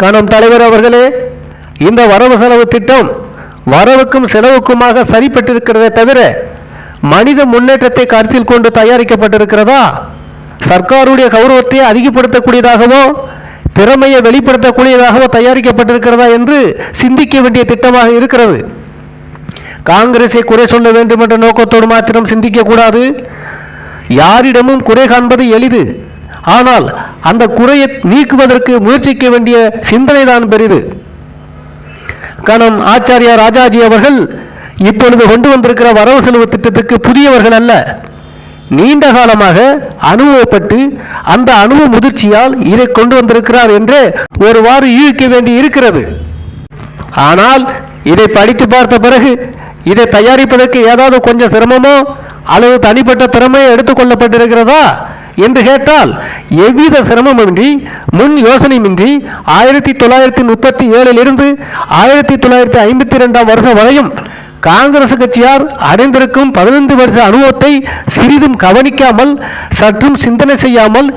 கணம் தலைவர் அவர்களே இந்த வரவு செலவு திட்டம் வரவுக்கும் செலவுக்குமாக சரிப்பட்டிருக்கிறதே தவிர மனித முன்னேற்றத்தை கருத்தில் கொண்டு தயாரிக்கப்பட்டிருக்கிறதா? சர்க்காருடைய கௌரவத்தை அதிகப்படுத்தக்கூடியதாகவோ திறமையை வெளிப்படுத்தக்கூடியதாகவோ தயாரிக்கப்பட்டிருக்கிறதா என்று சிந்திக்க வேண்டிய திட்டமாக இருக்கிறது. காங்கிரஸை குறை சொல்ல வேண்டும் என்ற நோக்கத்தோடு மாத்திரம் சிந்திக்கக்கூடாது யாரிடமும் குறை காண்பது எளிது. ஆனால் அந்த குறையை நீக்குவதற்கு முயற்சிக்க வேண்டிய சிந்தனைதான் பெரிது. கணம் ஆச்சாரியா ராஜாஜி அவர்கள் இப்பொழுது கொண்டு வந்திருக்கிற வரவு செலவு திட்டத்துக்கு புதியவர்கள் அல்ல. நீண்ட காலமாக அனுபவப்பட்டு அந்த அனுபவ முதிர்ச்சியால் இதை கொண்டு வந்திருக்கிறார் என்று ஒருவாறு யூகிக்க வேண்டி இருக்கிறது. ஆனால் இதை படித்து பார்த்த பிறகு இதை தயாரிப்பதற்கு ஏதாவது கொஞ்சம் சிரமமோ அல்லது தனிப்பட்ட திறமையோ எடுத்துக்கொள்ளப்பட்டிருக்கிறதா என்று கேட்டால் எவ்வித சிரமமின்றி முன் யோசனையின்றி ஆயிரத்தி தொள்ளாயிரத்தி முப்பத்தி ஏழிலிருந்து ஆயிரத்தி தொள்ளாயிரத்தி ஐம்பத்தி ரெண்டாம் வருஷம் வரையும் காங்கிரஸ் கட்சியார் அடைந்திருக்கும் பதினைந்து வருஷ அனுபவத்தை சிறிதும் கவனிக்காமல் சற்றும் சிந்தனை செய்யாமல்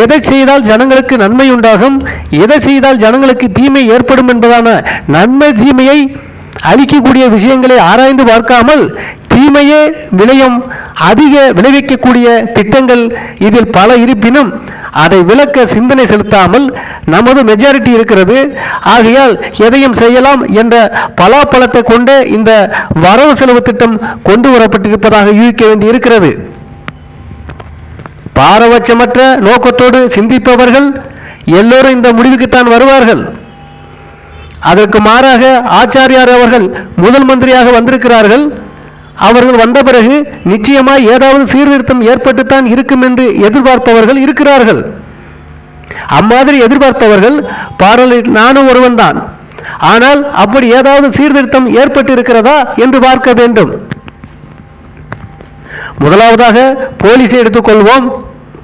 எதை செய்தால் ஜனங்களுக்கு நன்மை உண்டாகும் எதை செய்தால் ஜனங்களுக்கு தீமை ஏற்படும் என்பதான நன்மை தீமையை அழிக்கக்கூடிய விஷயங்களை ஆராய்ந்து பார்க்காமல் தீமையே விளையும் அதிக விளைவிக்கக்கூடிய திட்டங்கள் இதில் பல இருப்பினும் அதை விளக்க சிந்தனை செலுத்தாமல் நமது மெஜாரிட்டி இருக்கிறது. ஆகையால் எதையும் செய்யலாம் என்ற பலாப்பழத்தை கொண்ட இந்த வரவு செலவு திட்டம் கொண்டு வரப்பட்டிருப்பதாக யூகிக்க வேண்டி இருக்கிறது பாரபட்சமற்ற நோக்கத்தோடு சிந்திப்பவர்கள் எல்லோரும் இந்த முடிவுக்குத்தான் வருவார்கள். அதற்கு மாறாக ஆச்சாரியார் அவர்கள் முதல் மந்திரியாக வந்திருக்கிறார்கள். அவர்கள் வந்த பிறகு நிச்சயமாய் ஏதாவது சீர்திருத்தம் ஏற்பட்டுத்தான் இருக்கும் என்று எதிர்பார்ப்பவர்கள் இருக்கிறார்கள். அம்மாதிரி எதிர்பார்ப்பவர்கள் பாடலில் நானும் ஒருவன் தான் ஆனால் அப்படி ஏதாவது சீர்திருத்தம் ஏற்பட்டு இருக்கிறதா என்று பார்க்க வேண்டும். முதலாவதாக போலீஸை எடுத்துக்கொள்வோம்.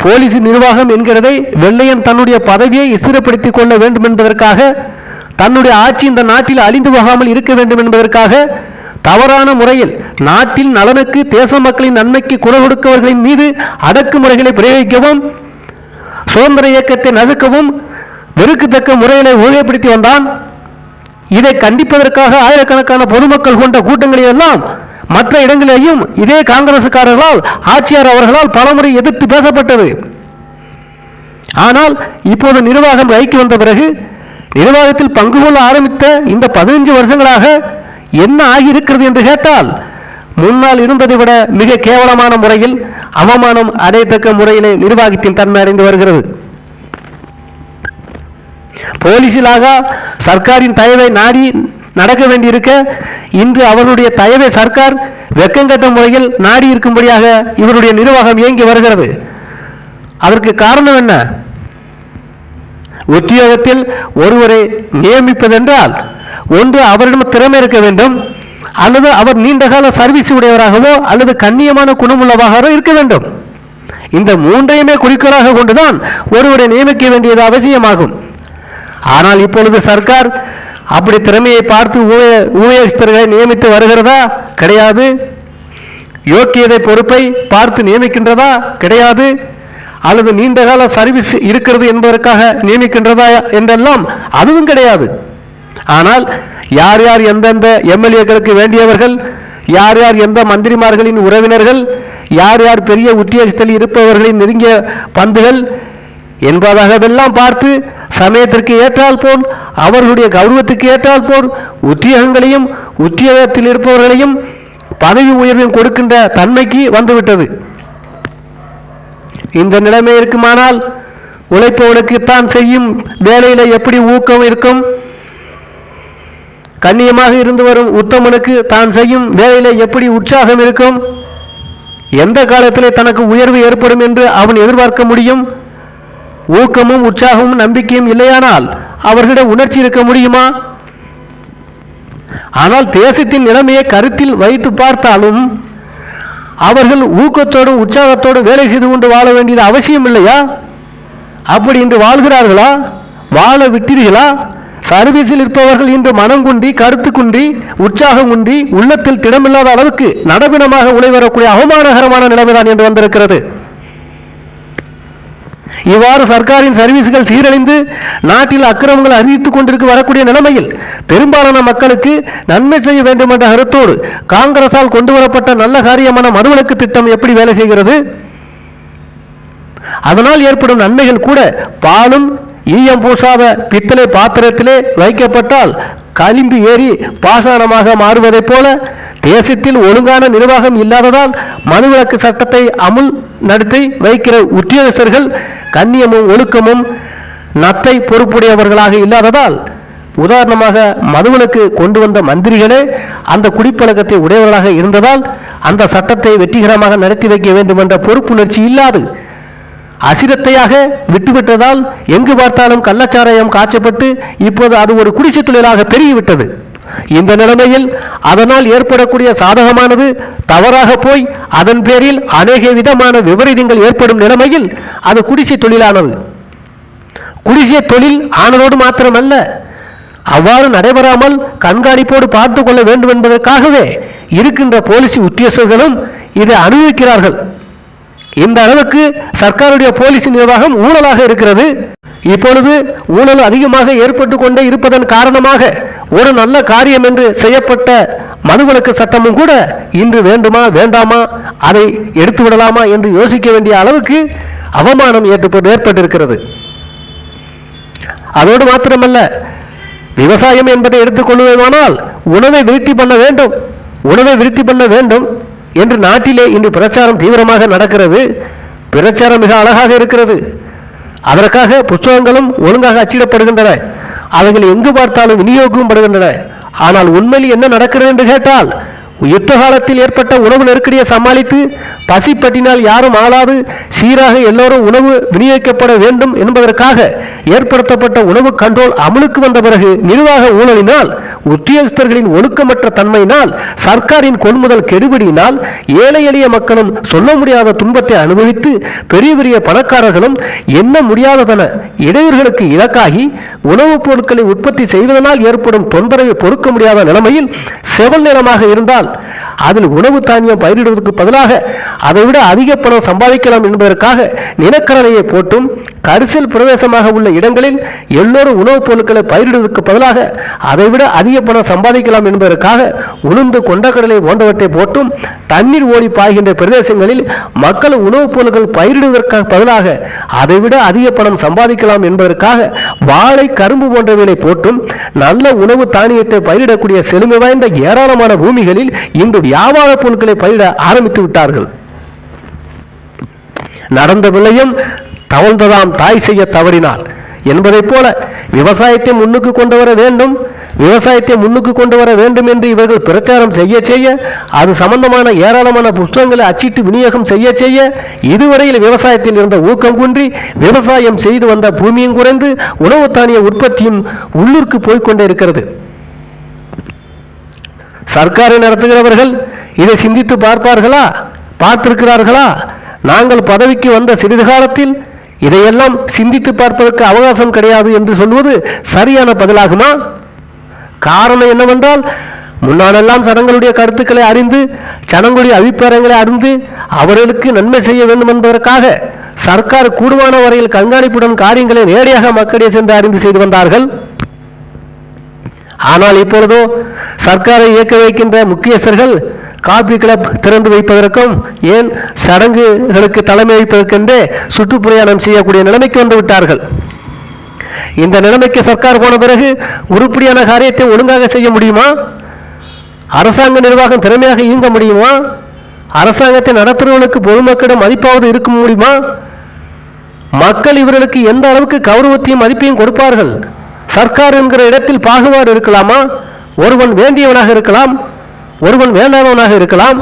போலீஸ் நிர்வாகம் என்கிறதை வெள்ளையன் தன்னுடைய பதவியை ஸ்திரப்படுத்திக் கொள்ள வேண்டும் என்பதற்காக தன்னுடைய ஆட்சி இந்த நாட்டில் அழிந்து போகாமல் இருக்க வேண்டும் என்பதற்காக தவறான முறையில் நாட்டில் நலனுக்கு தேச மக்களின் நன்மைக்கு குரல் கொடுக்கவர்களின் மீது அடக்குமுறைகளை பிரயோகிக்கவும் சுதந்திர இயக்கத்தை நசுக்கவும் வெறுக்கத்தக்க முறைகளை ஊழியப்படுத்தி வந்தான். இதை கண்டிப்பதற்காக ஆயிரக்கணக்கான பொதுமக்கள் கொண்ட கூட்டங்களில் எல்லாம் மற்ற இடங்களிலேயும் இதே காங்கிரசுக்காரர்களால் ஆட்சியார் அவர்களால் பலமுறை எதிர்த்து பேசப்பட்டது. ஆனால் இப்போது நிர்வாகம் கைக்கு வந்த பிறகு நிர்வாகத்தில் பங்கு கொள்ள ஆரம்பித்த இந்த பதினஞ்சு வருஷங்களாக என்ன ஆகியிருக்கிறது என்று கேட்டால் முன்னால் இருந்ததை விட மிக கேவலமான முறையில் அவமானம் அடையத்தக்க முறையினை நிர்வாகத்தின் தன்மை அறிந்து வருகிறது. போலீசிலாக சர்க்காரின் தயவை நாடி நடக்க வேண்டியிருக்க இன்று அவருடைய தயவை சர்க்கார் வெக்கங்கட்ட முறையில் நாடி இருக்கும்படியாக இவருடைய நிர்வாகம் இயங்கி வருகிறது. அதற்கு காரணம் என்ன? உத்தியோகத்தில் ஒருவரை நியமிப்பதென்றால் ஒன்று அவரிடம் திறமை இருக்க வேண்டும் அல்லது அவர் நீண்டகால சர்வீஸ் உடையவராகவோ அல்லது கண்ணியமான குணமுள்ளவாகவோ இருக்க வேண்டும். இந்த மூன்றையுமே குறிக்கோளாக கொண்டுதான் ஒருவரை நியமிக்க வேண்டியது அவசியமாகும். ஆனால் இப்பொழுது சர்க்கார் அப்படி திறமையை பார்த்து ஊழிய ஊழியஸ்தர்களை நியமித்து வருகிறதா? கிடையாது. யோக்கியதை பொறுப்பை பார்த்து நியமிக்கின்றதா? கிடையாது. அல்லது நீண்டகால சர்வீஸ் இருக்கிறது என்பதற்காக நியமிக்கின்றதா என்றெல்லாம் அதுவும் கிடையாது. ஆனால் யார் யார் எந்தெந்த எம்எல்ஏக்களுக்கு வேண்டியவர்கள் யார் யார் எந்த மந்திரிமார்களின் உறவினர்கள் யார் யார் பெரிய உத்தியோகத்தில் இருப்பவர்களின் நெருங்கிய பந்துகள் என்பதாகவெல்லாம் பார்த்து சமயத்திற்கு ஏற்றால் போல் அவர்களுடைய கௌரவத்துக்கு ஏற்றால் போல் உத்தியோகங்களையும் உத்தியோகத்தில் இருப்பவர்களையும் பதவி உயர்வையும் கொடுக்கின்ற தன்மைக்கு வந்துவிட்டது. இந்த நிலைமை இருக்குமானால் உழைப்பவனுக்கு தான் செய்யும் வேலையில எப்படி ஊக்கம் இருக்கும்? கண்ணியமாக இருந்து வரும் உத்தமனுக்கு தான் செய்யும் வேலையில எப்படி உற்சாகம் இருக்கும்? எந்த காலத்தில் தனக்கு உயர்வு ஏற்படும் என்று அவன் எதிர்பார்க்க முடியும்? ஊக்கமும் உற்சாகமும் நம்பிக்கையும் இல்லையானால் அவர்களிடம் உணர்ச்சி இருக்க முடியுமா? ஆனால் தேசத்தின் நிலைமையை கருத்தில் வைத்து பார்த்தாலும் அவர்கள் ஊக்கத்தோடும் உற்சாகத்தோடும் வேலை செய்து கொண்டு வாழ வேண்டியது அவசியம் இல்லையா? அப்படி இன்று வாழ்கிறார்களா? வாழ விட்டீர்களா? சர்வீஸில் இருப்பவர்கள் இன்று மனம் குன்றி கருத்து குன்றி உற்சாகம் குன்றி உள்ளத்தில் திடமில்லாத அளவுக்கு நடபிடமாக உழைவரக்கூடிய அவமானகரமான நிலைமைதான் என்று வந்திருக்கிறது. இவ்வாறு சர்க்காரின் சர்வீஸ்கள் சீரழிந்து நாட்டில் அக்கிரமங்கள் அறிவித்துக் கொண்டிருக்க வரக்கூடிய நிலைமையில் பெரும்பாலான மக்களுக்கு நன்மை செய்ய வேண்டும் என்ற கருத்தோடு காங்கிரசால் கொண்டு வரப்பட்ட நல்ல காரியமான மறுவிலக்கு திட்டம் எப்படி வேலை செய்கிறது? அதனால் ஏற்படும் நன்மைகள் கூட பாலும் ஈயம் பூசாத பித்தளை பாத்திரத்திலே வைக்கப்பட்டால் களிம்பு ஏறி பாசானமாக மாறுவதைப் போல தேசத்தில் ஒழுங்கான நிர்வாகம் இல்லாததால் மனுவிலக்கு சட்டத்தை அமுல் நடத்தி வைக்கிற உத்தியோகஸ்தர்கள் கண்ணியமும் ஒழுக்கமும் நத்தை பொறுப்புடையவர்களாக இல்லாததால் உதாரணமாக மதுவிலக்கு கொண்டு வந்த மந்திரிகளே அந்த குடிப்பழக்கத்தை உடையவர்களாக இருந்ததால் அந்த சட்டத்தை வெற்றிகரமாக நடத்தி வைக்க வேண்டும் என்ற பொறுப்புணர்ச்சி இல்லாது அசிரத்தையாக விட்டுவிட்டதால் எங்கு பார்த்தாலும் கள்ளச்சாராயம் காய்ச்சப்பட்டு இப்போது அது ஒரு குடிசை தொழிலாக பெருகிவிட்டது. இந்த நிலைமையில் அதனால் ஏற்படக்கூடிய சாதகமானது தவறாக போய் அதன் பேரில் அநேக விதமான விபரீதங்கள் ஏற்படும் நிலைமையில் அது குடிசை தொழிலானது. குடிசை தொழில் ஆனதோடு மாத்திரமல்ல அவ்வாறு நடைபெறாமல் கண்காணிப்போடு பார்த்து கொள்ள வேண்டும் என்பதற்காகவே இருக்கின்ற போலீஸ் உத்தியோகர்களும் இதை அனுபவிக்கிறார்கள். இந்த அளவுக்கு சர்க்காருடைய போலீஸ் நிர்வாகம் ஊழலாக இருக்கிறது. இப்பொழுது ஊழல் அதிகமாக ஏற்பட்டு கொண்டே இருப்பதன் காரணமாக ஒரு நல்ல காரியம் என்று செய்யப்பட்ட மதுவிலக்கு சட்டமும் கூட இன்று வேண்டுமா வேண்டாமா அதை எடுத்து விடலாமா என்று யோசிக்க வேண்டிய அளவுக்கு அவமானம் ஏற்பட்டு ஏற்பட்டிருக்கிறது. அதோடு மாத்திரமல்ல விவசாயம் என்பதை எடுத்துக்கொள்வதானால் உணவை விருத்தி பண்ண வேண்டும். உணவை விருத்தி பண்ண வேண்டும். என்று நாட்டிலே இன்று பிரச்சாரம் தீவிரமாக நடக்கிறது. பிரச்சாரம் மிக அழகாக இருக்கிறது. அதற்காக புத்தகங்களும் ஒழுங்காக அச்சிடப்படுகின்றன. அவைகள் எங்கு பார்த்தாலும் விநியோகம் படுகின்றன ஆனால் உண்மையில் என்ன நடக்கிறது என்று கேட்டால் யுத்த காலத்தில் ஏற்பட்ட உணவு நெருக்கடியை சமாளித்து பசிப்பட்டினால் யாரும் ஆளாது சீராக எல்லோரும் உணவு விநியோகிக்கப்பட வேண்டும் என்பதற்காக ஏற்படுத்தப்பட்ட உணவு கண்ட்ரோல் அமலுக்கு வந்த பிறகு நிர்வாக ஊழலினால் உத்தியோகஸ்தர்களின் ஒழுக்கமற்ற தன்மையினால் சர்க்காரின் கொள்முதல் கெடுபிடியினால் ஏழை எளிய மக்களும் சொல்ல முடியாத துன்பத்தை அனுபவித்து பெரிய பெரிய பணக்காரர்களும் எண்ண முடியாததென இடையூறுகளுக்கு இலக்காகி உணவுப் பொருட்களை உற்பத்தி செய்வதனால் ஏற்படும் தொந்தரவை பொறுக்க முடியாத நிலைமையில் செவல் நிலமாக இருந்தால் அதில் உணவு தானியம் பயிரிடுவதற்கு பதிலாக அதைவிட அதிக பணம் சம்பாதிக்கலாம் என்பதற்காக நிலக்கரணையை போட்டும் கரிசல் பிரதேசமாக உள்ள இடங்களில் எல்லோரும் உணவுப் பொருட்களை பயிரிடுவதற்கு பதிலாக அதைவிட அதிக பணம் சம்பாதிக்கலாம் என்பதற்காக உளுந்து கொண்டக்கடலை போன்றவற்றை போட்டும் தண்ணீர் ஓடி பாய்கின்ற பிரதேசங்களில் மக்கள் உணவுப் பொருட்கள் பயிரிடுவதற்கு பதிலாக அதைவிட அதிக பணம் சம்பாதிக்கலாம் என்பதற்காக வாழை கரும்பு போன்றவைகளை போட்டும் நல்ல உணவு தானியத்தை பயிரிடக்கூடிய செழுமை வாய்ந்த ஏராளமான பூமிகளில் இன்று வியாபார பொருட்களை பயிர ஆரம்பித்து விட்டார்கள். நடந்த விலையும் தவழ்ந்ததாம் தாய் செய்ய தவறினால் என்பதைப் போல விவசாயத்தை முன்னுக்கு கொண்டு வர வேண்டும் விவசாயத்தை முன்னுக்கு கொண்டு வர வேண்டும் என்று இவர்கள் பிரச்சாரம் செய்ய செய்ய அது சம்பந்தமான ஏராளமான புஸ்தகங்களை அச்சிட்டு விநியோகம் செய்ய செய்ய இதுவரையில் விவசாயத்தில் இருந்த ஊக்கம் குன்றி விவசாயம் செய்து வந்த பூமியும் குறைந்து உணவு தானிய உற்பத்தியும் உள்ளூர்க்கு போய்க்கொண்டே இருக்கிறது. சர்க்காரை நடத்துகிறவர்கள் இதை சிந்தித்து பார்ப்பார்களா? பார்த்திருக்கிறார்களா? நாங்கள் பதவிக்கு வந்த சிறிது காலத்தில் இதையெல்லாம் சிந்தித்து பார்ப்பதற்கு அவகாசம் கிடையாது என்று சொல்வது சரியான பதிலாகுமா? காரணம் என்னவென்றால் முன்னாலெல்லாம் சனங்களுடைய கருத்துக்களை அறிந்து சனங்களுடைய அபிப்பிராயங்களை அறிந்து அவர்களுக்கு நன்மை செய்ய வேண்டும் என்பதற்காக சர்க்கார் கூடுமான வரையில் கண்காணிப்புடன் காரியங்களை நேரடியாக மக்களிடையே சென்று அறிந்து செய்து வந்தார்கள். ஆனால் இப்பொழுதோ சர்க்காரை இயக்க வைக்கின்ற முக்கியஸ்தர்கள் காபி கிளப் திறந்து வைப்பதற்கும் ஏன் சடங்குகளுக்கு தலைமை வைப்பதற்கென்றே சுற்றுப்பிரயாணம் செய்யக்கூடிய நிலைமைக்கு வந்து விட்டார்கள். இந்த நிலைமைக்கு சர்க்கார் போன பிறகு உருப்படியான காரியத்தை ஒழுங்காக செய்ய முடியுமா? அரசாங்க நிர்வாகம் திறமையாக இயங்க முடியுமா? அரசாங்கத்தை நடத்துகிறவர்களுக்கு பொதுமக்களிடம் மதிப்பாவது இருக்க முடியுமா? மக்கள் இவர்களுக்கு எந்த அளவுக்கு கௌரவத்தையும் மதிப்பையும் கொடுப்பார்கள்? சர்க்கார் என்கிற இடத்தில் பாகுபாடு இருக்கலாமா? ஒருவன் வேண்டியவனாக இருக்கலாம் ஒருவன் வேண்டாதவனாக இருக்கலாம்.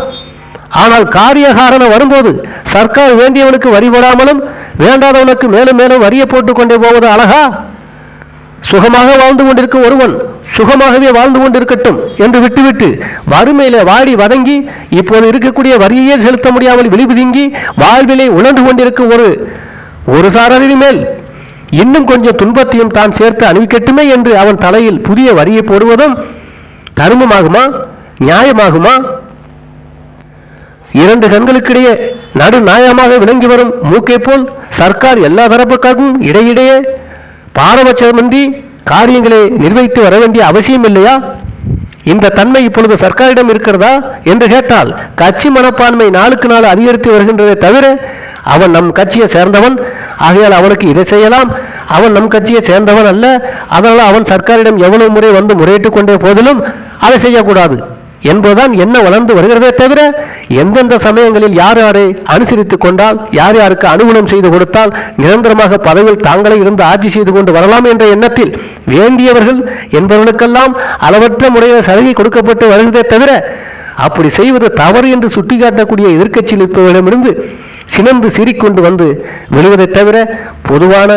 ஆனால் காரியகாரணம் வரும்போது சர்க்கார் வேண்டியவனுக்கு வரி போடாமலும் வேண்டாதவனுக்கு மேலும் மேலும் வரியை போட்டுக்கொண்டே போவது அழகா? சுகமாக வாழ்ந்து கொண்டிருக்கும் ஒருவன் சுகமாகவே வாழ்ந்து கொண்டிருக்கட்டும் என்று விட்டுவிட்டு வறுமையில வாடி வதங்கி இப்போது இருக்கக்கூடிய வரியையே செலுத்த முடியாமல் விழிபுதுங்கி வாழ்விலே உணர்ந்து கொண்டிருக்கும் ஒரு ஒரு சாரரின் மேல் இன்னும் கொஞ்சம் துன்பத்தையும் தான் சேர்த்து அணிவிக்கட்டுமே என்று அவன் தலையில் புதிய வரியை போடுவதும் தருமமாகுமா? நியாயமாகுமா? இரண்டு கண்களுக்கிடையே நடுநாயகமாக விளங்கி வரும் மூக்கை போல் சர்க்கார் எல்லா தரப்புக்காகவும் இடையிடையே பாரபட்சமின்றி காரியங்களை நிர்வகித்து வர வேண்டிய அவசியம் இல்லையா? இந்த தன்மை இப்பொழுது சர்க்காரிடம் இருக்கிறதா என்று கேட்டால் கட்சி மனப்பான்மை நாளுக்கு நாள் அதிகரித்து வருகின்றதே தவிர அவன் நம் கட்சியை சேர்ந்தவன் ஆகையால் அவனுக்கு இதை செய்யலாம். அவன் நம் கட்சியை சேர்ந்தவன் அல்ல. அதனால் அவன் சர்க்காரிடம் எவ்வளவு முறை வந்து முறையிட்டுக் கொண்டே போதிலும் அதை செய்யக்கூடாது. என்பதுதான் என்ன வளர்ந்து வருகிறதே தவிர எந்தெந்த சமயங்களில் யார் யாரை அனுசரித்துக் கொண்டால் யார் யாருக்கு அனுகுணம் செய்து கொடுத்தால் நிரந்தரமாக பதவியில் தாங்களே இருந்து ஆட்சி செய்து கொண்டு வரலாம் என்ற எண்ணத்தில் வேண்டியவர்கள் என்பவர்களுக்கெல்லாம் அளவற்ற முறையில் சலுகை கொடுக்கப்பட்டு வருகிறதே தவிர அப்படி செய்வது தவறு என்று சுட்டிக்காட்டக்கூடிய எதிர்க்கட்சியில் இருப்பவர்களிடமிருந்து சினந்து சிரிக்கொண்டு வந்து விழுவதை தவிர பொதுவான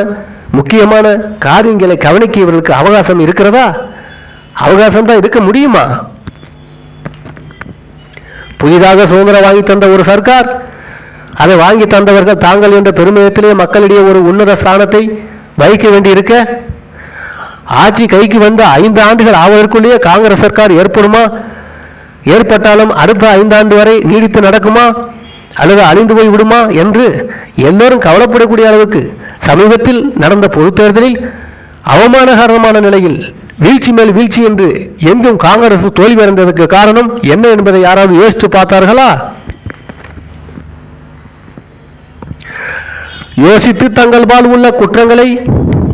முக்கியமான காரியங்களை கவனிக்க இவர்களுக்கு அவகாசம் இருக்கிறதா? அவகாசம் தான் இருக்க முடியுமா? புதிதாக சுதந்திரம் வாங்கி தந்த ஒரு சர்க்கார் அதை வாங்கி தந்தவர்கள் தாங்கள் என்ற பெருமிதத்திலே மக்களிடையே ஒரு உன்னத ஸ்தானத்தை வகிக்க வேண்டியிருக்க ஆட்சி கைக்கு வந்த ஐந்து ஆண்டுகள் ஆவதற்குள்ளேயே காங்கிரஸ் சர்க்கார் ஏற்படுமா? ஏற்பட்டாலும் அடுத்த ஐந்தாண்டு வரை நீடித்து நடக்குமா? அல்லது அழிந்து போய் விடுமா? என்று எல்லோரும் கவலைப்படக்கூடிய அளவுக்கு சமீபத்தில் நடந்த பொதுத் தேர்தலில் அவமானகரமான நிலையில் வீழ்ச்சி மேல் வீழ்ச்சி என்று எங்கும் காங்கிரஸ் தோல்வி அடைந்ததற்கு காரணம் என்ன என்பதை யாராவது யோசித்து பார்த்தார்களா? யோசித்து தங்கள் பால் உள்ள குற்றங்களை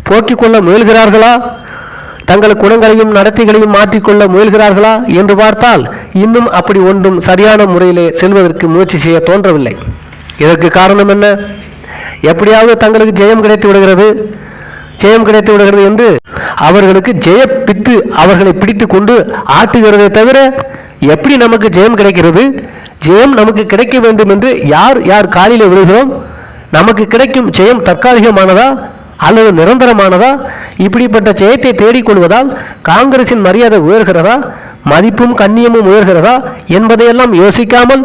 போக்கிக் கொள்ள முயல்கிறார்களா? தங்கள் குணங்களையும் நடத்தைகளையும் மாற்றிக்கொள்ள முயல்கிறார்களா என்று பார்த்தால் இன்னும் அப்படி ஒன்றும் சரியான முறையிலே செல்வதற்கு முயற்சி செய்ய தோன்றவில்லை. இதற்கு காரணம் என்ன? எப்படியாவது தங்களுக்கு ஜெயம் கிடைத்து விடுகிறது. ஜெயம் கிடைத்து விடுகிறது என்று அவர்களுக்கு ஜெய பித்து அவர்களை பிடித்து கொண்டு ஆட்டுகிறதை தவிர எப்படி நமக்கு ஜெயம் கிடைக்கிறது? ஜெயம் நமக்கு கிடைக்க வேண்டும் என்று யார் யார் காலில் விழுகிறோம்? நமக்கு கிடைக்கும் ஜெயம் தற்காலிகமானதா? அல்லது நிரந்தரமானதா? இப்படிப்பட்ட ஜெயத்தை தேடிக்கொள்வதால் காங்கிரசின் மரியாதை உயர்கிறதா? மதிப்பும் கண்ணியமும் உயர்கிறதா? என்பதையெல்லாம் யோசிக்காமல்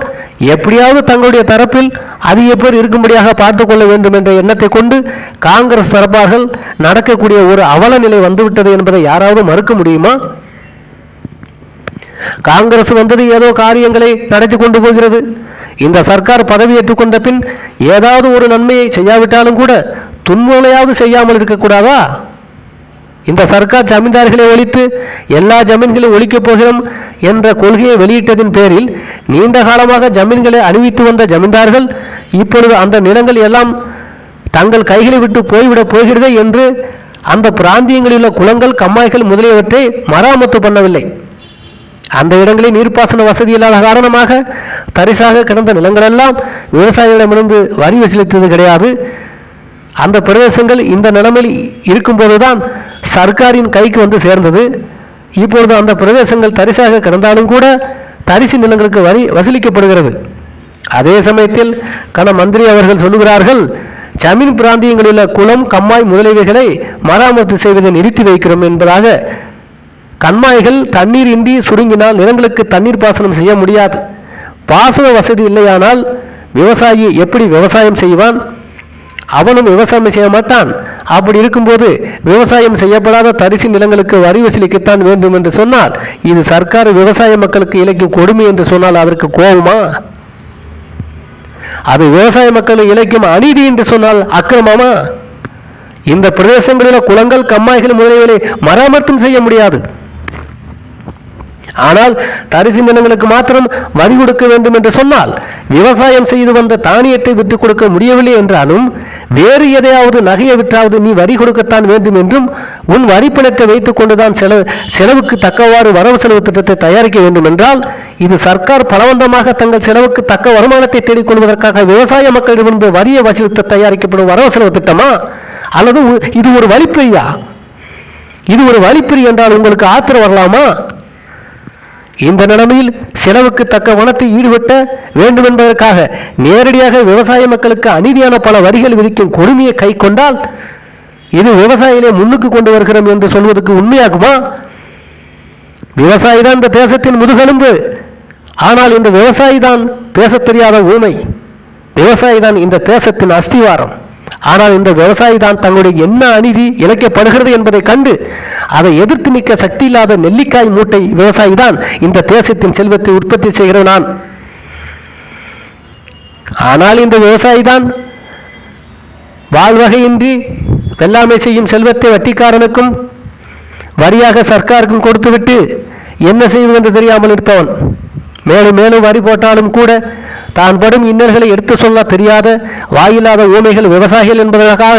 எப்படியாவது தங்களுடைய தரப்பில் அதிக பேர் இருக்கும்படியாக பார்த்து கொள்ள வேண்டும் என்ற எண்ணத்தை கொண்டு காங்கிரஸ் தரப்பார்கள் நடக்கக்கூடிய ஒரு அவல நிலை வந்துவிட்டது என்பதை யாராவது மறுக்க முடியுமா? காங்கிரஸ் வந்தது ஏதோ காரியங்களை நடத்தி கொண்டு போகிறது. இந்த சர்க்கார் பதவியேற்றுக் கொண்ட பின் ஏதாவது ஒரு நன்மையை செய்யாவிட்டாலும் கூட துன்முறையாவது செய்யாமல் இருக்கக்கூடாதா? இந்த சர்க்கார் ஜமீன்தார்களை ஒழித்து எல்லா ஜமீன்களையும் ஒழிக்கப் போகிறோம் என்ற கொள்கையை வெளியிட்டதின் பேரில் நீண்ட காலமாக ஜமீன்களை அணிவித்து வந்த ஜமீன்தார்கள் இப்பொழுது அந்த நிலங்கள் எல்லாம் தங்கள் கைகளை விட்டு போய்விடப் போகிறதே என்று அந்த பிராந்தியங்களில் உள்ள குளங்கள் கம்மாய்கள் முதலியவற்றை மராமத்து பண்ணவில்லை. அந்த இடங்களில் நீர்ப்பாசன வசதி இல்லாத காரணமாக தரிசாக கிடந்த நிலங்களெல்லாம் விவசாயிகளிடமிருந்து வரி வசூலித்தது கிடையாது. அந்த பிரதேசங்கள் இந்த நிலைமையில் இருக்கும்போதுதான் சர்க்காரின் கைக்கு வந்து சேர்ந்தது. இப்பொழுது அந்த பிரதேசங்கள் தரிசாக கிடந்தாலும் கூட தரிசு நிலங்களுக்கு வரி வசூலிக்கப்படுகிறது. அதே சமயத்தில் கன மந்திரி அவர்கள் சொல்லுகிறார்கள் ஜமீன் பிராந்தியங்களில் உள்ள குளம் கம்மாய் முதலீவைகளை மராமத்து செய்வதை நிறுத்தி வைக்கிறோம் என்பதாக. கண்மாய்கள் தண்ணீர் இன்றி சுருங்கினால் நிலங்களுக்கு தண்ணீர் பாசனம் செய்ய முடியாது. பாசன வசதி இல்லையானால் விவசாயி எப்படி விவசாயம் செய்வான்? அவனும் விவசாயம் செய்ய மாட்டான். அப்படி இருக்கும்போது விவசாயம் செய்யப்படாத தரிசு நிலங்களுக்கு வரி வசூலிக்கத்தான் வேண்டும் என்று சொன்னால் இது சர்க்கார் விவசாய மக்களுக்கு இழைக்கும் கொடுமை என்று சொன்னால் அதற்கு கோபமா? அது விவசாய மக்கள் இழைக்கும் அநீதி என்று சொன்னால் அக்கிரமமா? இந்த பிரதேசங்களில் குளங்கள் கம்மாய்கள் முதலியவர்களை மராமத்தும் செய்ய முடியாது. ஆனால் தரிசு நிலங்களுக்கு மாத்திரம் வரி கொடுக்க வேண்டும் என்று சொன்னால் விவசாயம் செய்து வந்த தானியத்தை விட்டுக் கொடுக்க முடியவில்லை என்றாலும் வேறு எதையாவது நகையை விற்றாவது நீ வரி கொடுக்கத்தான் வேண்டும் என்றும் உன் வரிப்பணத்தை வைத்துக் கொண்டுதான் செலவு செலவுக்கு தக்கவாறு வரவு செலவு திட்டத்தை தயாரிக்க வேண்டும் என்றால் இது சர்க்கார் பலவந்தமாக தங்கள் செலவுக்கு தக்க வருமானத்தை தேடிக்கொள்வதற்காக விவசாய மக்களிடமிருந்து வரியை வசூலித்து தயாரிக்கப்படும் வரவு செலவு திட்டமா? அல்லது இது ஒரு வழிப்பிரியா இது ஒரு வழிப்பிரி என்றால் உங்களுக்கு ஆத்திரம் வரலாமா? இந்த நிலைமையில் செலவுக்கு தக்க வனத்தை ஈடுபட்ட வேண்டும் என்பதற்காக நேரடியாக விவசாய மக்களுக்கு அநீதியான பல வரிகள் விதிக்கும் கொடுமையை கை கொண்டால் இது விவசாயிகளை முன்னுக்கு கொண்டு வருகிறோம் என்று சொல்வதற்கு உண்மையாகுமா? விவசாயி தான் இந்த தேசத்தின் முதுகெலும்பு. ஆனால் இந்த விவசாயி தான் பேசத் தெரியாத ஊமை. விவசாயி தான் இந்த தேசத்தின் அஸ்திவாரம். ஆனால் இந்த விவசாயி தான் தங்களுடைய என்ன அநீதி இழைக்கப்படுகிறது என்பதை கண்டு அதை எதிர்த்து நிற்க சக்தி இல்லாத நெல்லிக்காய் மூட்டை விவசாயி தான் இந்த தேசத்தின் செல்வத்தை உற்பத்தி செய்கிறது நான். ஆனால் இந்த விவசாயி தான் வாழ்வகையின்றி வெள்ளாமை செய்யும் செல்வத்தை வட்டிக்காரனுக்கும் வரியாக சர்க்காருக்கும் கொடுத்துவிட்டு என்ன செய்வது என்று தெரியாமல் இருப்பவன். மேலும் மேலும் வரி போட்டாலும் கூட தான் படும் இன்னல்களை எடுத்து சொல்ல தெரியாத வாயில்லாத ஊமைகள் விவசாயிகள் என்பதற்காக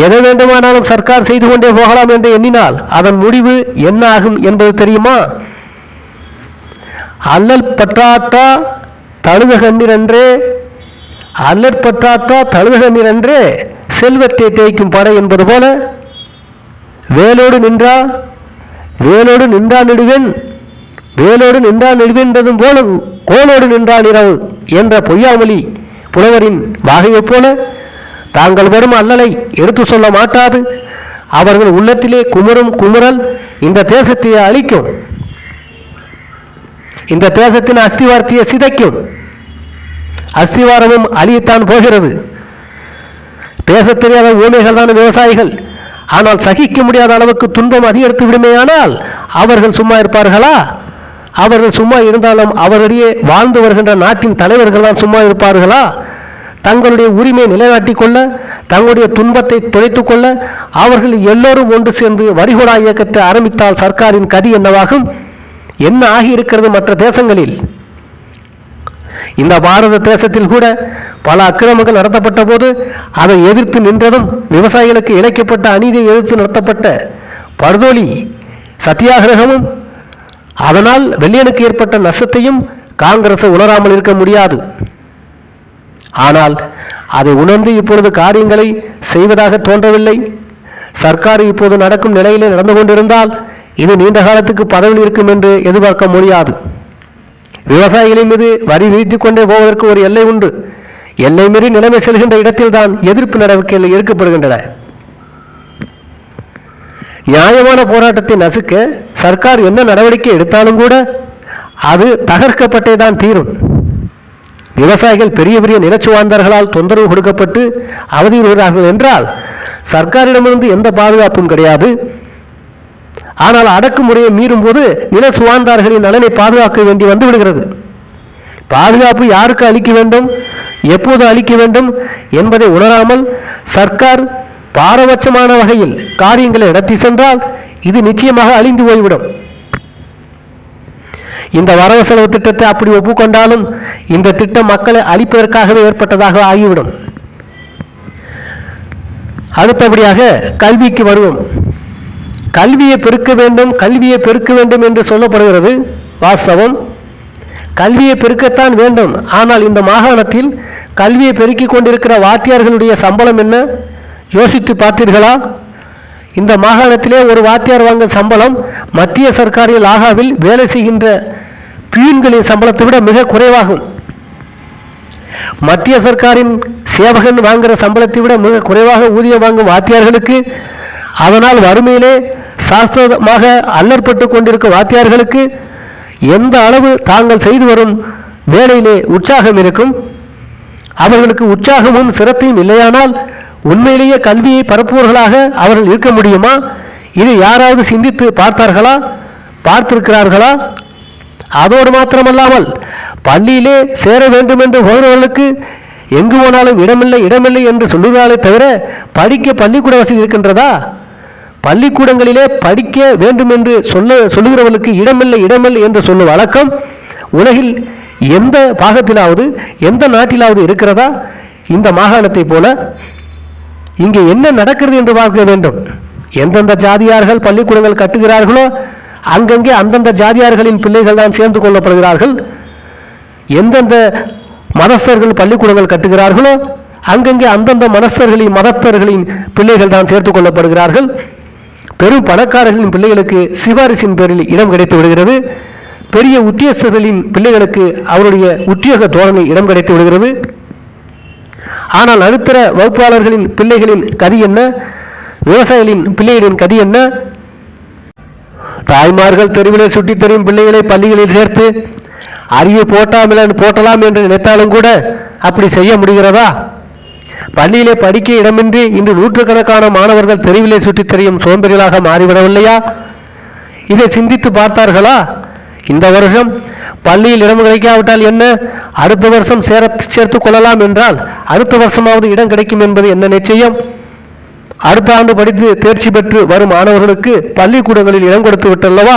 எதை வேண்டுமானாலும் சர்க்கார் செய்து கொண்டே போகலாம் என்று எண்ணினால் அதன் முடிவு என்ன ஆகும் என்பது தெரியுமா? அல்லல் பற்றாத்தா தழுத கண்ணீரன்றே அல்லற் பற்றாத்தா தழுத கண்ணீரன்றே செல்வத்தை தேய்க்கும் படை என்பது போல வேலோடு நின்றா வேலோடு நின்றா நடுவேன் வேலோடு நின்றா நெடுவேன்றதும் போல கோலோடு நின்றான் இரவு என்ற பொய்யாமொழி புலவரின் வாகையைப் போல தாங்கள் வரும் அல்லலை எடுத்து சொல்ல மாட்டாது. அவர்கள் உள்ளத்திலே குமரும் குமுறல் இந்த தேசத்தை அழிக்கும். இந்த தேசத்தின் அஸ்திவார்த்தையை சிதைக்கும். அஸ்திவாரமும் அழியத்தான் போகிறது. பேசத் தெரியாத ஊமைகள் தான் விவசாயிகள். ஆனால் சகிக்க முடியாத அளவுக்கு துன்பம் அதிகரித்து விடுமேயானால் அவர்கள் சும்மா இருப்பார்களா? அவர்கள் சும்மா இருந்தாலும் அவரிடையே வாழ்ந்து வருகின்ற நாட்டின் தலைவர்கள் தான் சும்மா இருப்பார்களா? தங்களுடைய உரிமையை நிலைநாட்டி கொள்ள தங்களுடைய துன்பத்தை துடைத்து கொள்ள அவர்கள் எல்லோரும் ஒன்று சேர்ந்து வரிகொடா இயக்கத்தை ஆரம்பித்தால் சர்க்காரின் கதி என்னவாகும்? என்ன ஆகியிருக்கிறது மற்ற தேசங்களில்? இந்த பாரத தேசத்தில் கூட பல அக்கிரமங்கள் நடத்தப்பட்ட போது அதை எதிர்த்து நின்றதும் விவசாயிகளுக்கு இழைக்கப்பட்ட அநீதியை எதிர்த்து நடத்தப்பட்ட பர்தோலி சத்தியாகிரகமும் அதனால் வெள்ளியனுக்கு ஏற்பட்ட நஷ்டத்தையும் காங்கிரஸ் உணராமல் இருக்க முடியாது. ஆனால் அதை உணர்ந்து இப்பொழுது காரியங்களை செய்வதாக தோன்றவில்லை. சர்க்கார் இப்போது நடக்கும் நிலையிலே நடந்து கொண்டிருந்தால் இது நீண்ட காலத்துக்கு பதவியில் இருக்கும் என்று எதிர்பார்க்க முடியாது. விவசாயிகளின் மீது வரி வீழ்த்திக் கொண்டே போவதற்கு ஒரு எல்லை உண்டு. எல்லை மீறி நிலைமை செல்கின்ற இடத்தில்தான் எதிர்ப்பு நடவடிக்கைகள் எடுக்கப்படுகின்றன. நியாயமான போராட்டத்தை நசுக்க சர்க்கார் என்ன நடவடிக்கை எடுத்தாலும் கூட அது தகர்க்கப்பட்டே தான் தீரும். விவசாயிகள் பெரிய பெரிய நிலச்சுவாந்தர்களால் தொந்தரவு கொடுக்கப்பட்டு அவதியுறுகிறார்கள் என்றால் சர்க்காரிடமிருந்து எந்த பாதுகாப்பும் கிடையாது. ஆனால் அடக்குமுறையை மீறும் போது நில சுவாந்தார்களின் நலனை பாதுகாக்க வேண்டி வந்து விடுகிறது பாதுகாப்பு யாருக்கு அளிக்க வேண்டும் எப்போது அளிக்க வேண்டும் என்பதை உணராமல் சர்க்கார் பாரபட்சமான வகையில் காரியங்களை நடத்தி சென்றால் இது நிச்சயமாக அழிந்து போய்விடும். இந்த வரவு செலவு திட்டத்தை அப்படி ஒப்புக்கொண்டாலும் இந்த திட்டம் மக்களை அழிப்பதற்காகவே ஏற்பட்டதாக ஆகிவிடும். அடுத்தபடியாக கல்விக்கு வருவோம். கல்வியை பெருக்க வேண்டும் கல்வியை பெருக்க வேண்டும் என்று சொல்லப்படுகிறது வாஸ்தவம். கல்வியை பெருக்கத்தான் வேண்டும். ஆனால் இந்த மாகாணத்தில் கல்வியை பெருக்கிக் கொண்டிருக்கிற வாத்தியார்களுடைய சம்பளம் என்ன? யோசித்து பார்த்தீர்களா? இந்த மாகாணத்திலே ஒரு வாத்தியார் வாங்க சம்பளம் மத்திய சர்க்காரில் ஆகாவில் வேலை செய்கின்ற பியூன்களின் சம்பளத்தை விட மிக குறைவாகும். மத்திய சர்க்காரின் சேவகன் வாங்குகிற சம்பளத்தை விட மிக குறைவாக ஊதியம் வாங்கும் வாத்தியார்களுக்கு அதனால் வறுமையிலே சாஸ்திரமாக அல்லற்பட்டு கொண்டிருக்கும் வாத்தியார்களுக்கு எந்த அளவு தாங்கள் செய்து வரும் வேலையிலே உற்சாகம் இருக்கும்? அவர்களுக்கு உற்சாகமும் சிரத்தையும் இல்லையானால் உண்மையிலேயே கல்வியை பரப்புவர்களாக அவர்கள் இருக்க முடியுமா? இதை யாராவது சிந்தித்து பார்த்தார்களா? பார்த்திருக்கிறார்களா? அதோடு மாத்திரமல்லாமல் பள்ளியிலே சேர வேண்டும் என்று போகிறவர்களுக்கு எங்கு போனாலும் இடமில்லை இடமில்லை என்று சொல்லுகிறாரே தவிர படிக்க பள்ளிக்கூட வசதி இருக்கின்றதா? பள்ளிக்கூடங்களிலே படிக்க வேண்டும் என்று சொல்ல சொல்லுகிறவர்களுக்கு இடமில்லை இடமில்லை என்று சொல்லும் வழக்கம் உலகில் எந்த பாகத்திலாவது எந்த நாட்டிலாவது இருக்கிறதா? இந்த மாகாணத்தைப் போல இங்கே என்ன நடக்கிறது என்று பார்க்க வேண்டும். எந்தெந்த ஜாதியார்கள் பள்ளிக்கூடங்கள் கட்டுகிறார்களோ அங்கங்கே அந்தந்த ஜாதியார்களின் பிள்ளைகள் தான் சேர்ந்து கொள்ளப்படுகிறார்கள். எந்தெந்த மதஸ்தர்கள் பள்ளிக்கூடங்கள் கட்டுகிறார்களோ அங்கங்கே அந்தந்த மனஸ்தர்களின் மதஸ்தர்களின் பிள்ளைகள் தான் சேர்த்துக் கொள்ளப்படுகிறார்கள். பெரும் பணக்காரர்களின் பிள்ளைகளுக்கு சிபாரிசின் பேரில் இடம் கிடைத்து விடுகிறது. பெரிய உத்தியோகஸ்தர்களின் பிள்ளைகளுக்கு அவருடைய உத்தியோக தோரணை இடம் கிடைத்து விடுகிறது. ஆனால் நடுத்தர வகுப்பாளர்களின் பிள்ளைகளின் கதி என்ன? விவசாயிகளின் பிள்ளைகளின் கதி என்ன? தாய்மார்கள் தெருவிலே சுட்டித் தெரியும் பிள்ளைகளை பள்ளிகளில் சேர்த்து அறிவு போட்டாமல் போட்டலாம் என்று நினைத்தாலும் கூட அப்படி செய்ய முடிகிறதா? பள்ளியிலே படிக்க இடமின்றி இன்று நூற்றுக்கணக்கான மாணவர்கள் தெருவிலே சுற்றித் தெரியும் சோம்பேறிகளாக மாறிவிடவில்லையா? இதை சிந்தித்து பார்த்தார்களா? இந்த வருஷம் பள்ளியில் இடம் கிடைக்காவிட்டால் என்ன? அடுத்த வருஷம் சேர சேர்த்துக் கொள்ளலாம் என்றால் அடுத்த வருஷமாவது இடம் கிடைக்கும் என்பது என்ன நிச்சயம்? அடுத்த ஆண்டு படித்து தேர்ச்சி பெற்று வரும் மாணவர்களுக்கு பள்ளிக்கூடங்களில் இடம் கொடுத்து விட்டல்லவா?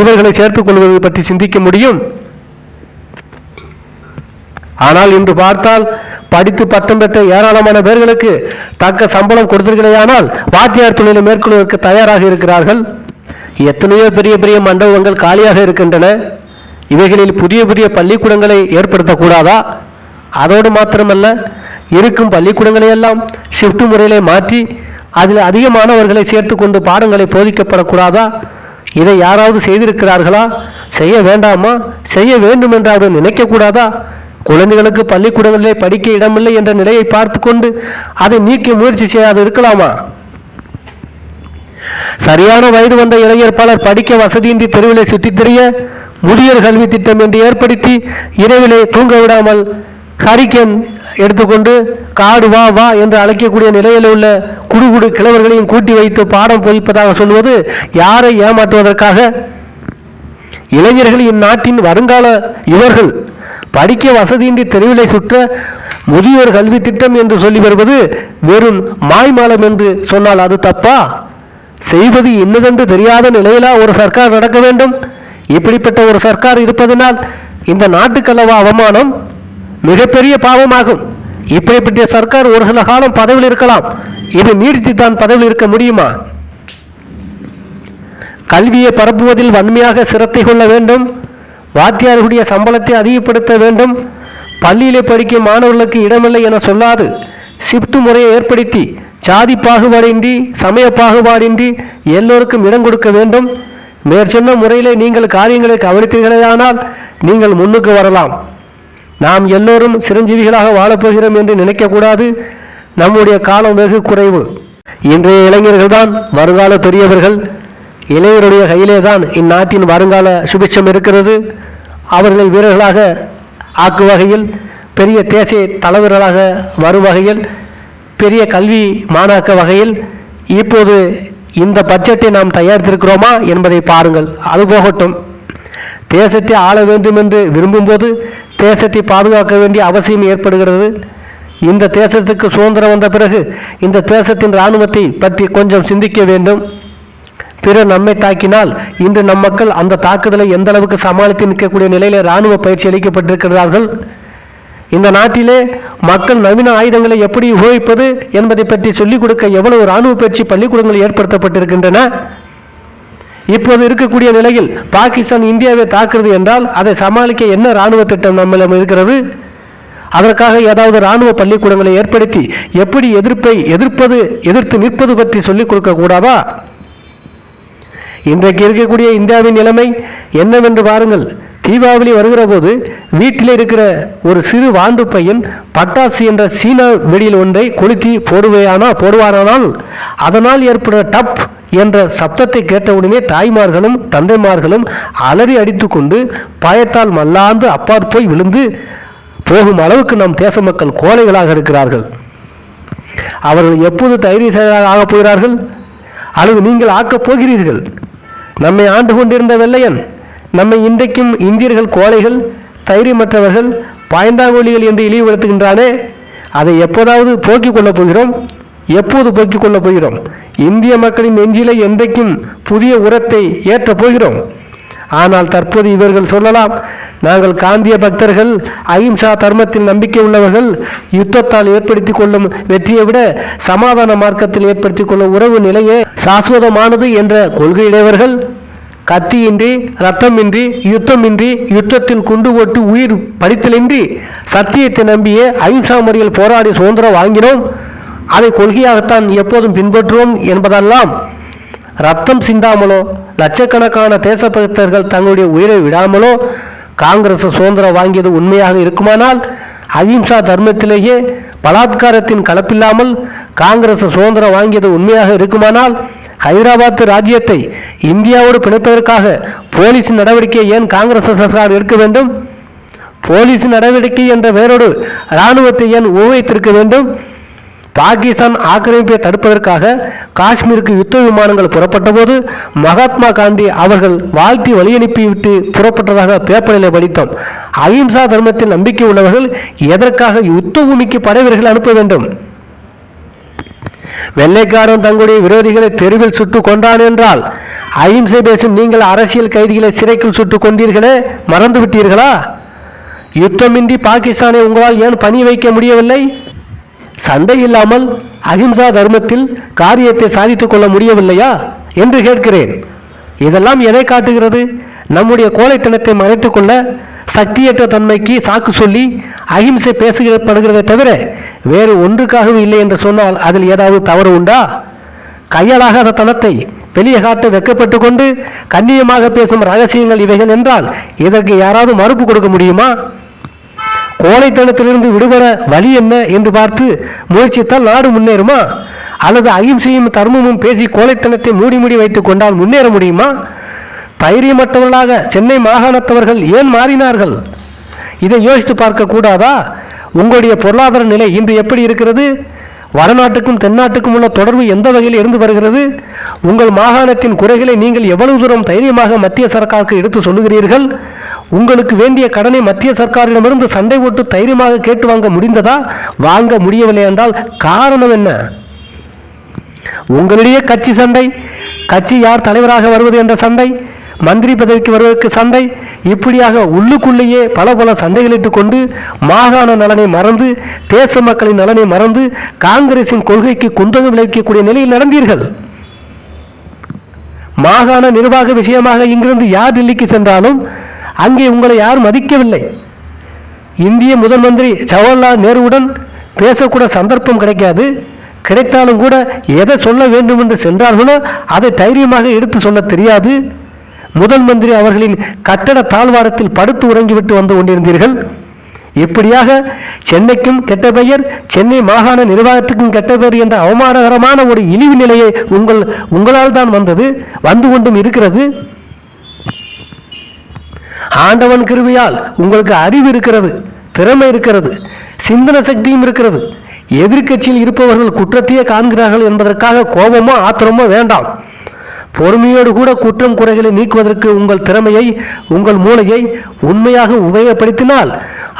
இவர்களை சேர்த்துக் கொள்வது பற்றி சிந்திக்க முடியும். ஆனால் இன்று பார்த்தால் படித்து பட்டம் பெற்ற ஏராளமான பேர்களுக்கு தக்க சம்பளம் கொடுத்திருக்கிறேயானால் வாத்தியார் தொழிலை மேற்கொள்வதற்கு தயாராக இருக்கிறார்கள். எத்தனையோ பெரிய பெரிய மண்டபங்கள் காலியாக இருக்கின்றன. இவைகளில் புதிய புதிய பள்ளிக்கூடங்களை ஏற்படுத்தக்கூடாதா? அதோடு மாத்திரமல்ல இருக்கும் பள்ளிக்கூடங்களை எல்லாம் ஷிஃப்ட் முறையிலே மாற்றி அதில் அதிக மாணவர்களை சேர்த்து கொண்டு பாடங்களை போதிக்கப்படக்கூடாதா? இதை யாராவது செய்திருக்கிறார்களா? செய்ய வேண்டாமா? செய்ய வேண்டும் என்றாவது நினைக்கக்கூடாதா? குழந்தைகளுக்கு பள்ளிக்கூடங்களிலே படிக்க இடமில்லை என்ற நிலையை பார்த்து கொண்டு அதை நீக்க முயற்சி செய்யாது இருக்கலாமா. சரியான வயது வந்த இளைஞர் பலர் படிக்க வசதியின்றி தெருவிலே சுற்றித் திரிய முதியோர் கல்வி திட்டம் என்று ஏற்படுத்தி இரவிலே தூங்க விடாமல் ஹரிக்கன் எடுத்துக்கொண்டு காடு வா வா என்று அழைக்கக்கூடிய நிலையில் உள்ள குடுகுடு கிழவர்களையும் கூட்டி வைத்து பாடம் போதிப்பதாக சொல்வது யாரை ஏமாற்றுவதற்காக? இளைஞர்கள் இந்நாட்டின் வருங்கால இவர்கள் படிக்க வசதியின்றி தெருவிலை சுற்ற முதியோர் கல்வி திட்டம் என்று சொல்லி வருவது வெறும் மாய்மாலம் என்று சொன்னால் அது தப்பா? செய்வது இன்னதென்று தெரியாத நிலையில ஒரு சர்க்கார் நடக்க வேண்டும்? இப்படிப்பட்ட ஒரு சர்க்கார் இருப்பதனால் இந்த நாட்டுக்கல்லவா அவமானம் மிகப்பெரிய பாவமாகும். இப்படிப்பட்ட சர்க்கார் ஒரு சில காலம் பதவியில் இருக்கலாம். இது நீடித்து தான் பதவியில் இருக்க முடியுமா? கல்வியை பரப்புவதில் வன்மையாக சிரத்தை கொள்ள வேண்டும். வாத்தியார்களுடைய சம்பளத்தை அதிகப்படுத்த வேண்டும். பள்ளியிலே படிக்கும் மாணவர்களுக்கு இடமில்லை என சொல்லாது. ஷிப்ட் முறையை ஏற்படுத்தி சாதி பாகுபாடின்றி சமய பாகுபாடின்றி எல்லோருக்கும் இடம் கொடுக்க வேண்டும். மேற்சொன்ன முறையிலே நீங்கள் காரியங்களை கவனித்தீர்களேயானால் நீங்கள் முன்னுக்கு வரலாம். நாம் எல்லோரும் சிரஞ்சீவிகளாக வாழப்போகிறோம் என்று நினைக்கக்கூடாது. நம்முடைய காலம் வெகு குறைவு. இன்றைய இளைஞர்கள்தான் வருங்கால பெரியவர்கள். இளைஞருடைய கையிலே தான் இந்நாட்டின் வருங்கால சுபிட்சம் இருக்கிறது. அவர்கள் வீரர்களாக ஆக்கு வகையில் பெரிய தேசிய தலைவர்களாக வரும் வகையில் பெரிய கல்வி மாணாக்க வகையில் இப்போது இந்த பட்ஜெட்டை நாம் தயாரித்திருக்கிறோமா என்பதை பாருங்கள். அது போகட்டும். தேசத்தை ஆள வேண்டும் என்று விரும்பும்போது தேசத்தை பாதுகாக்க வேண்டிய அவசியம் ஏற்படுகிறது. இந்த தேசத்துக்கு சுதந்திரம் வந்த பிறகு இந்த தேசத்தின் இராணுவத்தை பற்றி கொஞ்சம் சிந்திக்க வேண்டும். பிறர் நம்மை தாக்கினால் இன்று நம் மக்கள் அந்த தாக்குதலை எந்த அளவுக்கு சமாளித்து நிற்கக்கூடிய நிலையில் இராணுவ பயிற்சி அளிக்கப்பட்டிருக்கிறார்கள்? இந்த நாட்டிலே மக்கள் நவீன ஆயுதங்களை எப்படி உபயோகிப்பது என்பதை பற்றி சொல்லிக் கொடுக்க எவ்வளவு இராணுவ பயிற்சி பள்ளிக்கூடங்கள் ஏற்படுத்தப்பட்டிருக்கின்றன? இப்போது இருக்கக்கூடிய நிலையில் பாகிஸ்தான் இந்தியாவை தாக்குறது என்றால் அதை சமாளிக்க என்ன இராணுவ திட்டம் நம்மிடம் இருக்கிறது? அதற்காக ஏதாவது இராணுவ பள்ளிக்கூடங்களை ஏற்படுத்தி எப்படி எதிர்ப்பை எதிர்ப்பது எதிர்த்து நிற்பது பற்றி சொல்லிக் கொடுக்க கூடாதா? இன்றைக்கு இருக்கக்கூடிய இந்தியாவின் நிலைமை என்னவென்று பாருங்கள். தீபாவளி வருகிற போது வீட்டில் இருக்கிற ஒரு சிறு வாண்டு பையன் பட்டாசு என்ற சீன வெடியில் ஒன்றை கொளுத்தி போடுவையானா போடுவாரானால் அதனால் ஏற்படுற டப் என்ற சப்தத்தை கேட்டவுடனே தாய்மார்களும் தந்தைமார்களும் அலறி அடித்துக்கொண்டு பயத்தால் மல்லாந்து அப்பாற் போய் விழுந்து போகும் அளவுக்கு நம் தேச மக்கள் கோழைகளாக இருக்கிறார்கள். அவர்கள் எப்போது தைரியசாலிகளாக ஆகப் போகிறார்கள்? அல்லது நீங்கள் ஆக்கப் போகிறீர்கள்? நம்மை ஆண்டு கொண்டிருந்த வெள்ளையன் நம்மை இன்றைக்கும் இந்தியர்கள் கோழைகள் தைரியமற்றவர்கள் பாய்ந்தாங்கோழிகள் என்று இழிவுபடுத்துகின்றானே அதை எப்போதாவது போக்கிக் கொள்ளப் போகிறோம்? எப்போது போக்கிக் கொள்ளப் போகிறோம்? இந்திய மக்களின் நெஞ்சிலே என்றைக்கும் புதிய உரத்தை ஏற்றப் போகிறோம். ஆனால் தற்போது இவர்கள் சொல்லலாம் நாங்கள் காந்திய பக்தர்கள் அகிம்சா தர்மத்தில் நம்பிக்கை உள்ளவர்கள் யுத்தத்தால் ஏற்படுத்தி கொள்ளும் வெற்றியை விட சமாதான மார்க்கத்தில் ஏற்படுத்தி கொள்ளும் உறவு நிலையே சாஸ்வதமானது என்ற கொள்கையுடையவர்கள் கத்தியின்றி ரத்தமின்றி யுத்தமின்றி யுத்தத்தில் குண்டு ஓட்டு உயிர் படித்தலின்றி சத்தியத்தை நம்பிய அகிம்சா முறையில் போராடி சுதந்திரம் வாங்கினோம். அதை கொள்கையாகத்தான் எப்போதும் பின்பற்றுவோம் என்பதெல்லாம் ரத்தம் சிந்தாமலோ லட்சக்கணக்கான தேசபக்தர்கள் தங்களுடைய உயிரை விடாமலோ காங்கிரஸ் சுதந்திரம் வாங்கியது உண்மையாக இருக்குமானால் அகிம்சா தர்மத்திலேயே பலாத்காரத்தின் கலப்பில்லாமல் காங்கிரஸ் சுதந்திரம் வாங்கியது உண்மையாக இருக்குமானால் ஹைதராபாத் ராஜ்யத்தை இந்தியாவோடு பிணைப்பதற்காக போலீஸ் நடவடிக்கையை ஏன் காங்கிரஸ் சர்க்கார் எடுக்க வேண்டும்? போலீஸ் நடவடிக்கை என்ற பெயரோடு இராணுவத்தை ஏன் உபயோகித்திருக்க வேண்டும்? பாகிஸ்தான் ஆக்கிரமிப்பை தடுப்பதற்காக காஷ்மீருக்கு யுத்த விமானங்கள் புறப்பட்டபோது மகாத்மா காந்தி அவர்கள் வாழ்த்தி வழியனுப்பிவிட்டு புறப்பட்டதாக பேப்பரில் படித்தோம். அகிம்சா தர்மத்தில் நம்பிக்கை உள்ளவர்கள் எதற்காக யுத்த பூமிக்கு படைவீரர்கள் அனுப்ப வேண்டும்? வெள்ளைக்காரன் தங்களுடைய விரோதிகளை தெருவில் சுட்டு கொண்டான் என்றால் அகிம்சை பேசும் நீங்கள் அரசியல் கைதிகளை சிறைக்குள் சுட்டு கொண்டீர்களே மறந்து விட்டீர்களா யுத்தமின்றி பாகிஸ்தானை உங்களால் ஏன் பணி வைக்க முடியவில்லை? சண்டை இல்லாமல் அகிம்சா தர்மத்தில் காரியத்தை சாதித்துக் கொள்ள முடியவில்லையா? என்று கேட்கிறேன். இதெல்லாம் எதை காட்டுகிறது? நம்முடைய கோழைத்தனத்தை மறைத்துக்கொள்ள சக்தியற்ற தன்மைக்கு சாக்கு சொல்லி அகிம்சை பேசுகிறப்படுகிறதை தவிர வேறு ஒன்றுக்காகவும் இல்லை என்று சொன்னால் அதில் ஏதாவது தவறு உண்டா? கையாளாகாத தனத்தை வெளியே காட்ட வெக்கப்பட்டு கொண்டு கண்ணியமாக பேசும் ரகசியங்கள் இவைகள் என்றால் இதற்கு யாராவது மறுப்பு கொடுக்க முடியுமா? கோழைத்தனத்திலிருந்து விடுபட வழி என்ன என்று பார்த்து முயற்சித்தால் நாடு முன்னேறுமா? அல்லது அகிம்சையும் தர்மமும் பேசி கோழைத்தனத்தை மூடி மூடி வைத்துக் கொண்டால் முன்னேற முடியுமா? தைரியமற்றவர்களாக சென்னை மாகாணத்தவர்கள் ஏன் மாறினார்கள்? இதை யோசித்து பார்க்க கூடாதா? உங்களுடைய பொருளாதார நிலை இன்று எப்படி இருக்கிறது? வடநாட்டுக்கும் தென்னாட்டுக்கும் உள்ள தொடர்பு எந்த வகையில் இருந்து வருகிறது? உங்கள் மாகாணத்தின் குறைகளை நீங்கள் எவ்வளவு தூரம் தைரியமாக மத்திய சர்க்காருக்கு எடுத்து சொல்லுகிறீர்கள்? உங்களுக்கு வேண்டிய கடனை மத்திய சர்க்காரிடமிருந்து சண்டை போட்டு தைரியமாக கேட்டு வாங்க முடிந்ததா? வாங்க முடியவில்லை என்றால் காரணம் என்ன? உங்களிடையே கட்சி சண்டை. கட்சி யார் தலைவராக வருவது என்ற சண்டை? மந்திரி பதவிக்கு வருவதற்கு சண்டை இப்படியாக உள்ளுக்குள்ளேயே பல பல சண்டைகளிட்டுக் கொண்டு மாகாண நலனை மறந்து தேச மக்களின் நலனை மறந்து காங்கிரசின் கொள்கைக்கு குந்தகம் விளைவிக்கக்கூடிய நிலையில் நடந்தீர்கள். மாகாண நிர்வாக விஷயமாக இங்கிருந்து யார் டெல்லிக்கு சென்றாலும் அங்கே உங்களை யார் மதிக்கவில்லை. இந்திய முதல் மந்திரி ஜவஹர்லால் நேருவுடன் பேசக்கூட சந்தர்ப்பம் கிடைக்காது. கிடைத்தாலும் கூட எதை சொல்ல வேண்டும் என்று சென்றார்களோ அதை தைரியமாக எடுத்து சொல்ல தெரியாது. முதல் மந்திரி அவர்களின் கட்டட தாழ்வாரத்தில் படுத்து உறங்கிவிட்டு வந்து கொண்டிருந்தீர்கள். இப்படியாக சென்னைக்கும் கெட்ட பெயர் சென்னை மாகாண நிர்வாகத்துக்கும் கெட்ட பெயர் என்ற அவமானகரமான ஒரு இழிவு நிலையை உங்கள் உங்களால் தான் வந்தது வந்து கொண்டும் இருக்கிறது. ஆண்டவன் கிருவியால் உங்களுக்கு அறிவு இருக்கிறது திறமை இருக்கிறது சிந்தன சக்தியும் இருக்கிறது. எதிர்க்கட்சியில் இருப்பவர்கள் குற்றத்தையே காண்கிறார்கள் என்பதற்காக கோபமோ ஆத்திரமோ வேண்டாம். பொறுமையோடு கூட குற்றம் குறைகளை நீக்குவதற்கு உங்கள் திறமையை உங்கள் மூளையை உண்மையாக உபயோகப்படுத்தினால்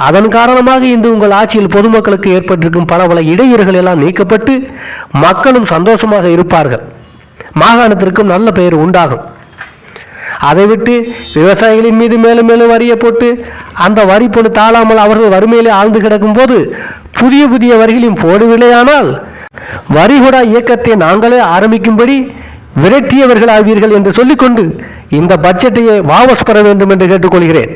அதன் காரணமாக இன்று உங்கள் ஆட்சியில் பொதுமக்களுக்கு ஏற்பட்டிருக்கும் பல பல இடையூறுகள் எல்லாம் நீக்கப்பட்டு மக்களும் சந்தோஷமாக இருப்பார்கள். மாகாணத்திற்கும் நல்ல பெயர் உண்டாகும். அதை விட்டு விவசாயிகளின் மீது மேலும் மேலும் வரியை போட்டு அந்த வரி பொண்ணு தாழாமல் அவர்கள் வறுமையிலே ஆழ்ந்து கிடக்கும் போது புதிய புதிய வரிகளையும் போடவில்லையானால் வரிகுடா இயக்கத்தை நாங்களே ஆரம்பிக்கும்படி விரட்டியவர்கள் ஆவீர்கள் என்று சொல்லிக்கொண்டு இந்த பட்ஜெட்டையே வாபஸ் பெற வேண்டும் என்று கேட்டுக்கொள்கிறேன்.